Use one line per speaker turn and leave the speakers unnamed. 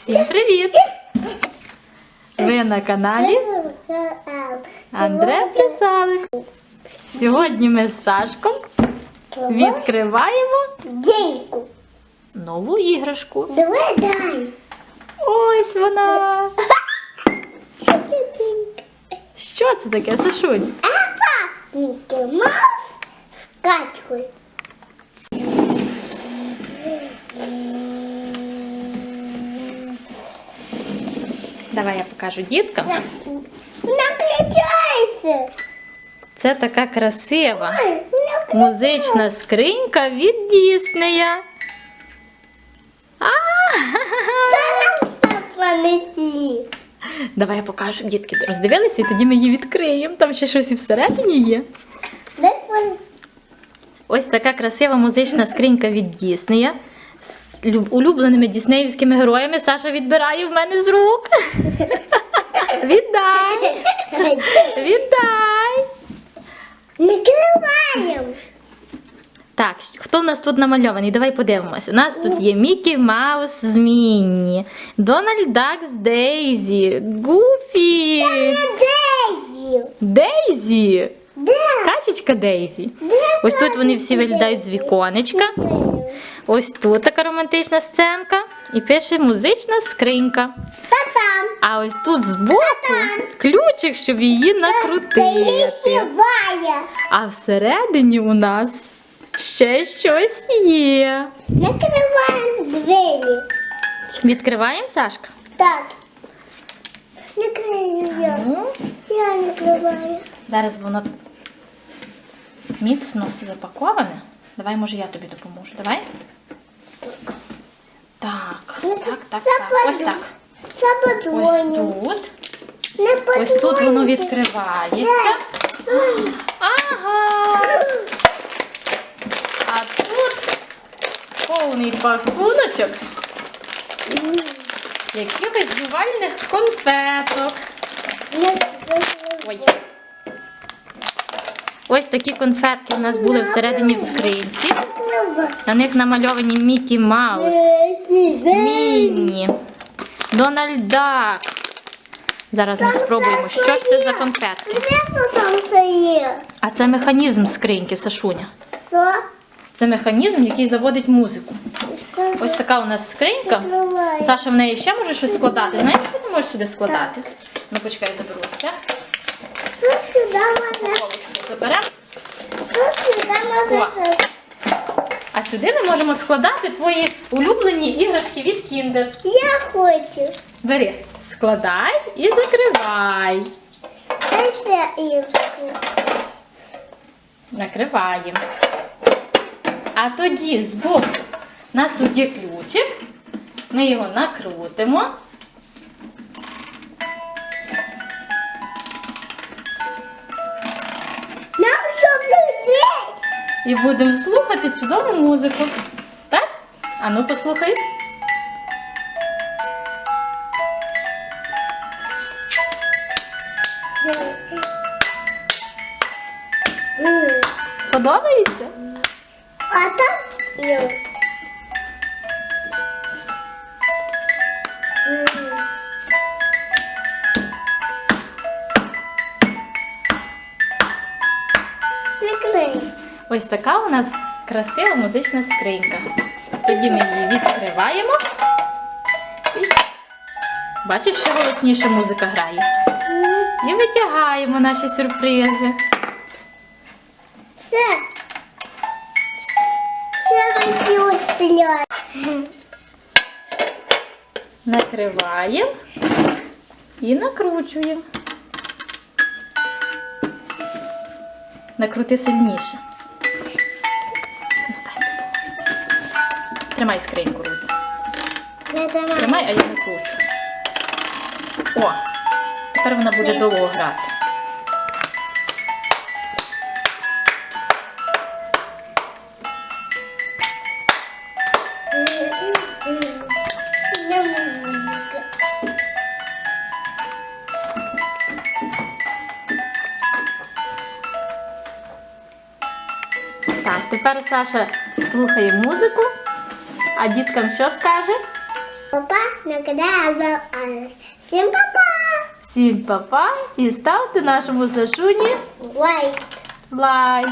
Всім привіт! Ви на каналі Андре Писалик. Сьогодні ми з Сашком відкриваємо нову іграшку.
Давай дай.
Ось вона. Що це таке, Сашунь?
Это Микки Маус с качкой.
Давай я покажу діткам.
Наключайся.
Це така красива
Ой,
музична скринька від Діснея. А! Давай я покажу, дітки роздивилися, і тоді ми її відкриємо. Там ще щось і всередині є. Ось така красива музична скринька від Діснея улюбленими діснеївськими героями. Саша відбирає в мене з рук. Віддай! Віддай! Так, хто в нас тут намальований? Давай подивимось. У нас тут є Мікі Маус з Мінні, Дональд Дак з Дейзі, Гуфі,
Дейзи.
Дейзі, качечка Дейзі. Ось тут вони всі виглядають з віконечка. Ось тут така романтична сценка. І пише музична скринька.
Та-там.
А ось тут збоку ключик, щоб її накрутити.
Красивая.
А всередині у нас ще щось є.
Накрываем двери.
Відкриваємо, Сашка?
Так. Накрываю я.
Ну,
Я накрываю.
зараз воно міцно запаковане. Давай, може, я тобі допоможу. Давай. Так, так, так. Ось так. Ось тут. Ось тут воно відкривається. Ага. А тут повний пакуночок якихось жувальних конфеток. Ой. Ось такі конфетки у нас були всередині в скринці. На них намальовані Мікі Маус, Мінні, Дональд Дак. Зараз ми спробуємо, що ж це за конфетки. А це механізм скриньки, Сашуня. Це механізм, який заводить музику. Ось така у нас скринька. Саша в неї ще може щось складати. Знаєш, що ти можеш сюди складати? Ну почекай, заберу ось це.
Що сюди можна?
Заберемо.
Що сюди можна?
О. Сюди ми можемо складати твої улюблені іграшки від Kinder.
Я хочу.
Бери, складай і закривай.
Дай ще іграшку.
Накриваємо. А тоді збоку у нас тут є ключик. Ми його накрутимо. І будемо слухати чудову музику. Так? А ну послухай. Подобається?
А там є.
Ось така у нас красива музична скринька. Тоді ми її відкриваємо. І бачиш, що голосніше музика грає. І витягаємо наші сюрпризи.
Все. Все ви всі.
Накриваємо і накручуємо. Накрути сильніше. Тримай скриньку,
дома.
Тримай, а я накручу. О, тепер вона буде довго грати. Так, тепер Саша слухає музику, а діткам що скаже?
Папа, нагадай, Алис. Всім папа!
Всім па-па і ставте нашому Сашуні
Лайк.
лайк.